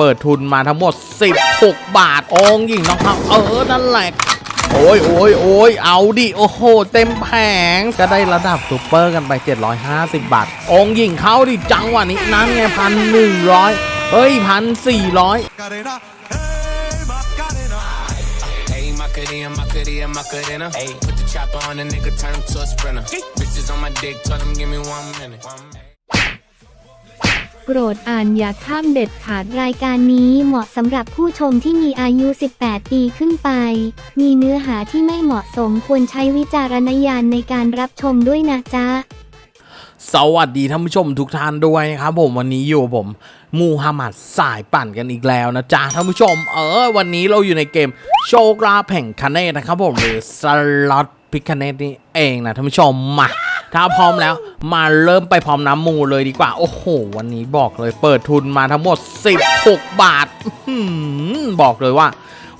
เปิดทุนมาทั้งหมด 16 บาท องค์หญิงน้องเขาเออ นั่นแหละ โอ้ยโอ้ยโอ้ยเอาดิ โอ้โห เต็มแผง ก็ได้ระดับซูเปอร์กันไป 750 บาท องค์หญิงเขาดิจังหวะนี้นั่นไงพันหนึ่งร้อยเฮ้ยพันสี่ร้อย โปรดอ่านอย่าข้ามเด็ดขาดรายการนี้เหมาะสำหรับผู้ชมที่มีอายุ 18 ปีขึ้นไป มีเนื้อหาที่ไม่เหมาะสมควรใช้วิจารณญาณในการรับชมด้วยนะจ๊ะ สวัสดีท่านผู้ชมทุกท่านด้วยครับผมวันนี้อยู่ผมมูฮัมหมัดสายปั่นกันอีกแล้วนะจ๊ะท่านผู้ชม เออวันนี้เราอยู่ในเกมโชคลาแห่งคเนตนะครับผมหรือสล็อต พิคเนตนี่เองนะท่านผู้ชมมาถ้าพร้อมแล้วมาเริ่มไปพร้อมน้ำมูเลยดีกว่า โอ้โห วันนี้บอกเลยเปิดทุนมาทั้งหมด 16 บาทบอกเลยว่า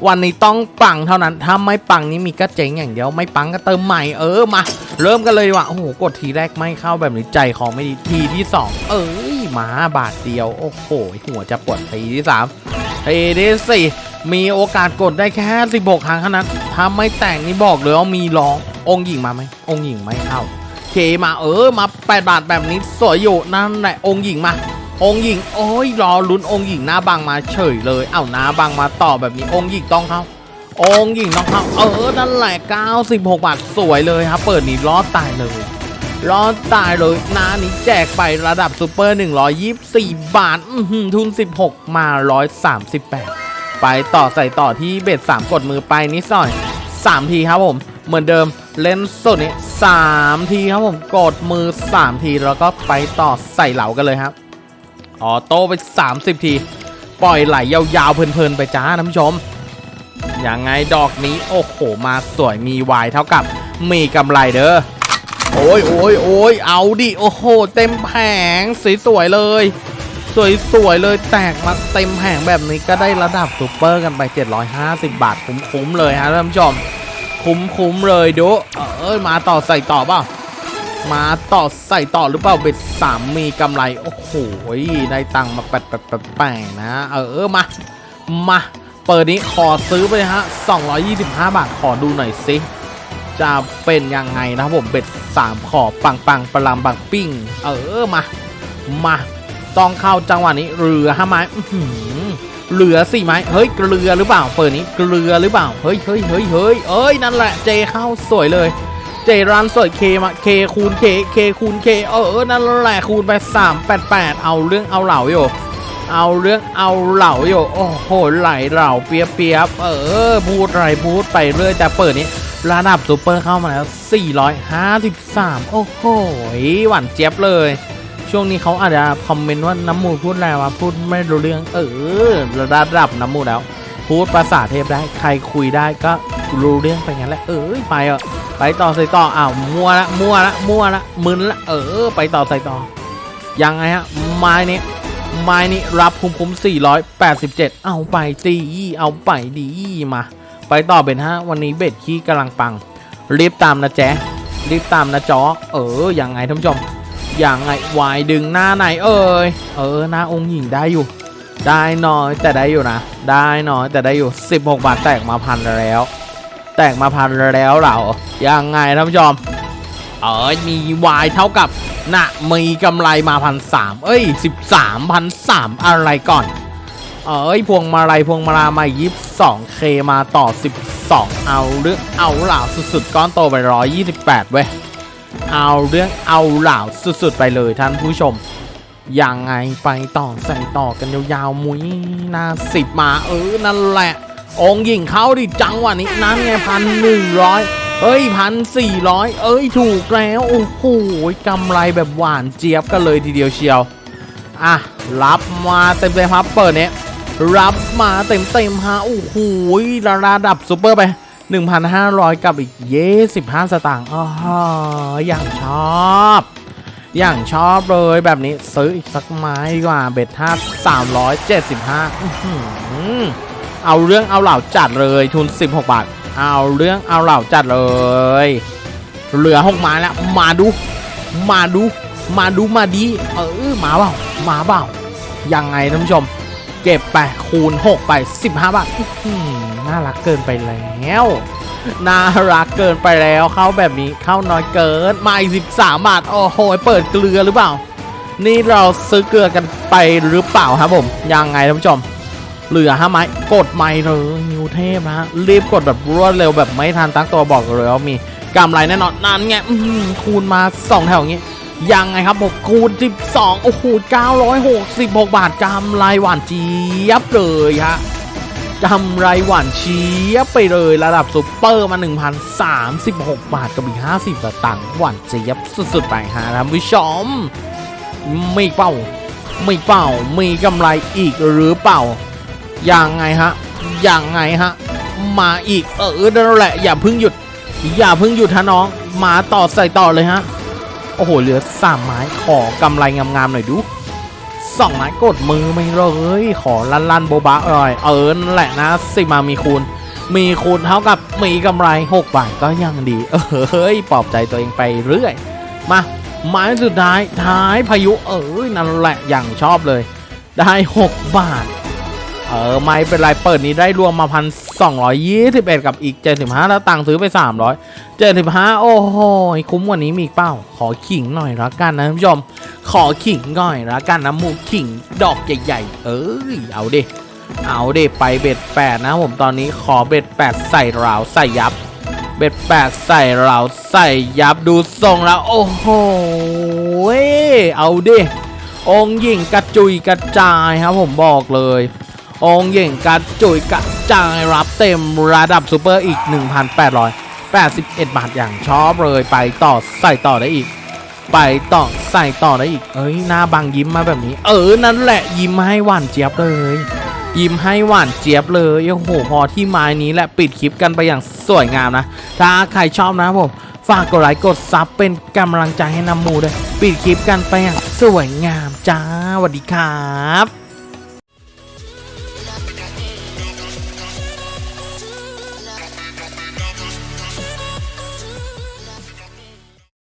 วันนี้ต้องปังเท่านั้น ถ้าไม่ปังนี่มีก็เจ๊งอย่างเดียว ไม่ปังก็เติมใหม่เออมา เริ่มกันเลยดีกว่า โอ้โห กดทีแรกไม่เข้าแบบนี้ใจคอไม่ดีทีที่ 2 เอ้ยมาบาทเดียว โอ้โห หัวจะปวดทีที่ 3ทีที่ 4 มีโอกาสกดได้แค่16ครั้งเท่านั้นถ้าไม่แต่งนี่บอกเลยว่ามีร้ององค์หญิงมาไหมองค์หญิงไม่เข้าเคมาเออมา8บาทแบบนี้สวยอยู่นั่นแหละองค์หญิงมาองค์หญิงโอ้ยรอลุ้นองค์หญิงหน้าบังมาเฉยเลยเอ้าหน้าบังมาต่อแบบนี้องค์หญิงต้องเข้าองค์หญิงต้องเข้าเออนั่นแหละ96 บาทสวยเลยครับ เปิดนี่รอดตายเลยรอดตายเลยหน้านี้แจกไประดับซูเปอร์ 124 บาทอื้อหือทุน 16 มา 138 ไปต่อใส่ต่อที่เบ็ด3กดมือไปนิดหน่อย 3 ทีครับผม เหมือนเดิมเล่นสดนี้3ทีครับผมกดมือ 3 ทีแล้วก็ไปต่อใส่เหลากันเลยครับออโต้ไป 30 ที ปล่อยไหลยาวๆเพลินๆไปจ้าท่านผู้ชมยังไงดอกนี้โอ้โหมาสวยมีวายเท่ากับมีกำไรเด้อโอ้ยโอ้ยโอ้ยเอาดิโอ้โห เต็มแผงสวยๆเลย สวยๆเลยแตกมาเต็มแผงแบบนี้ก็ได้ระดับซูเปอร์กันไป 750 บาทคุ้มๆเลยฮะท่านผู้ชมคุ้มๆเลยดูเอ้ยมาต่อใส่ต่อเปล่ามาต่อใส่ต่อหรือเปล่าเบ็ดสามมีกำไร โอ้โหได้ตังค์มาแปดแปดแปดแปดนะ เออมา มาเปิดนี้ขอซื้อไปฮะ 225 บาทขอดูหน่อยสิ จะเป็นยังไงนะครับผมเบ็ดสามขอปังปังปลำปังปิ้ง เออมา มา ต้องเข้าจังหวะนี้เรือห้าไม้อื้อหือเหลือสี่ไม้เฮ้ยเกลือหรือเปล่าเปิดนี้เกลือหรือเปล่าเฮ้ยเฮ้ยเฮ้ยเฮ้ยเอ้ยนั่นแหละเจเข้าสวยเลยเจรันสวยเคมาเคคูณเคเคคูณเคเออนั่นแหละคูณไป388เอาเรื่องเอาเหล่าอยู่เอาเรื่องเอาเหล่าอยู่โอ้โหไหลเหล่าเปียบเปียบเออพูดไรพูดไปเรื่อยแต่เปิดนี้ระดับซูเปอร์เข้ามาแล้ว 453 โอ้โหหวานเจี๊ยบเลย ช่วงนี้เขาอาจจะคอมเมนต์ว่าน้ำมูพูดอะไรวะพูดไม่รู้เรื่อง เออระดับน้ำมูแล้ว พูดภาษาเทพได้ใครคุยได้ก็รู้เรื่องไปงั้นแหละเออไปอะไปต่อใส่ต่ออ้าวมั่วละมั่วละมั่วละมึนละเออ ไปต่อใส่ต่อยังไงฮะไม้นี้ไม้นี้รับคุ้มคุ้ม487 เอาไปตีเอาไปดีมา ไปต่อเป็นฮะวันนี้เบ็ดขี้กำลังปัง รีบตามนะแจ๊รีบตามนะจอเออยังไงท่านผู้ชม อยังไงวายดึงหน้าไหนเอ้ยเออหน้าองค์หญิงได้อยู่ ได้น้อยแต่ได้อยู่นะ ได้น้อยแต่ได้อยู่ 16 บาทแตกมาพันแล้ว แตกมาพันแล้วเหรายังไงท่านผู้ชมเอ้ยมีวายเท่ากับน่ะมีกำไรมาพันสามเอ้ยสิบสามพันสามอะไรก่อนเอ้ยพวงมาลัยพวงมาลามายี่สองเคมาต่อสิบสองเอาเรื่องเอาเหล่าสุดๆ ก้อนโตไปร้อยยี่สิบแปดเว้ย เอาเรื่องเอาเหล่าสุดๆไปเลยท่านผู้ชมยังไงไปต่อใส่ต่อกันยาวๆมุ้ยนาสิบมาเออนั่นแหละ องหญิงเขาดิจังหวะนี้นั่นไงพันหนึ่งร้อยเอ้ยพันสี่ร้อยเอ้ยถูกแล้วโอ้โหกำไรแบบหวานเจี๊ยบกันเลยทีเดียวเชียว อะ รับมาเต็มๆครับเปิดเนี้ยรับมาเต็มๆฮะโอ้โหระดับซูเปอร์ไป 1,500 กับอีกเย15สตางค์อ๋ออย่างชอบ อย่างชอบเลยแบบนี้ซื้ออีกสักไม้ดีกว่าเบ็ดห้าสามร้อยเจ็ดสิบห้าเอาเรื่องเอาเหล่าจัดเลยทุน 16 บาท เอาเรื่องเอาเหล่าจัดเลย เหลือหกไม้แล้วมาดู มาดู มาดูมาดีเออมาเปล่ามาเปล่ายังไงท่านผู้ชม เก็บไปคูณ 6 ไป 15 บาทอื้อหือ น่ารักเกินไปแล้ว น่ารักเกินไปแล้วเข้าแบบนี้เข้าน้อยเกินมาอีก13บสามบาทโอ้โหเปิดเกลือหรือเปล่า นี่เราซื้อเกลือกันไปหรือเปล่าครับผมยังไงท่านผู้ชมเหลือห้าไม้กดไม่เลยนิวเทพนะฮะรีบกดแบบรวดเร็วแบบไม่ทันตั้งตัวบอกเลยว่ามีกำไรแน่นอนนั่นไงคูณมา2แถวอย่างงี้ยังไงครับผมคูณ 12 โอ้โห 966 บาทกำไรหวานเจี๊ยบเลยฮะ กำไรหวานเจี๊ยบไปเลยระดับซุปเปอร์มา 1,036 บาทกับอีก 50สตางค์หวานเจี๊ยบสุดๆไปฮะท่านผู้ชมไมีเป้า ไมีเป้ามีกำไรอีกหรือเปล่ายังไงฮะยังไงฮะ มาอีกเออนั่นแหละอย่าเพิ่งหยุด อย่าเพิ่งหยุดฮะน้อง มาต่อใส่ต่อเลยฮะ โอ้โหเหลือสามไม้ขอกำไรงามๆหน่อยดู สองไม้กดมือไม่เลยขอลันลันโบบะหน่อยเออนั่นแหละนะสิมามีคูณ มีคูณเท่ากับมีกำไร6บาทก็ยังดี เออเฮ้ยปลอบใจตัวเองไปเรื่อย มาหมายสุดท้ายท้ายพายุเออนั่นแหละอย่างชอบเลย ได้ 6 บาท เออไม่เป็นไรเปิดนี้ได้รวมมาพันสองร้อยยี่สิบเอ็ดกับอีกเจ็ดสิบห้าแล้วตังค์ซื้อไปสามร้อยเจ็ดสิบห้าโอ้โหคุ้มกว่านี้มีอีกเป้า ขอขิงหน่อยละกันนะท่านผู้ชมขอขิงหน่อยละกันนะมูขิงดอกใหญ่ๆ เอ้ยเอาดิเอาดิไปเบ็ดแปดนะผมตอนนี้ขอเบ็ดแปดใส่ราวใส่ยับ เบ็ดแปดใส่ราวใส่ยับดูทรงแล้ว โอ้โหเอาดิองหญิงกระจุยกระจายครับผมบอกเลย องค์หญิงกระจุยกะจายรับเต็มระดับซูเปอร์อีก 1,881 บาทอย่างชอบเลยไปต่อใส่ต่อได้อีก ไปต่อใส่ต่อได้อีก เอ้ยหน้าบังยิ้มมาแบบนี้ เออนั่นแหละยิ้มให้หวานเจี๊ยบเลย ยิ้มให้หวานเจี๊ยบเลยโอ้โหพอที่ไม้นี้แหละปิดคลิปกันไปอย่างสวยงามนะ ถ้าใครชอบนะผมฝากกดไลค์กดซับเป็นกำลังใจให้น้ำมูด้วย ปิดคลิปกันไปอย่างสวยงามจ้าสวัสดีครับ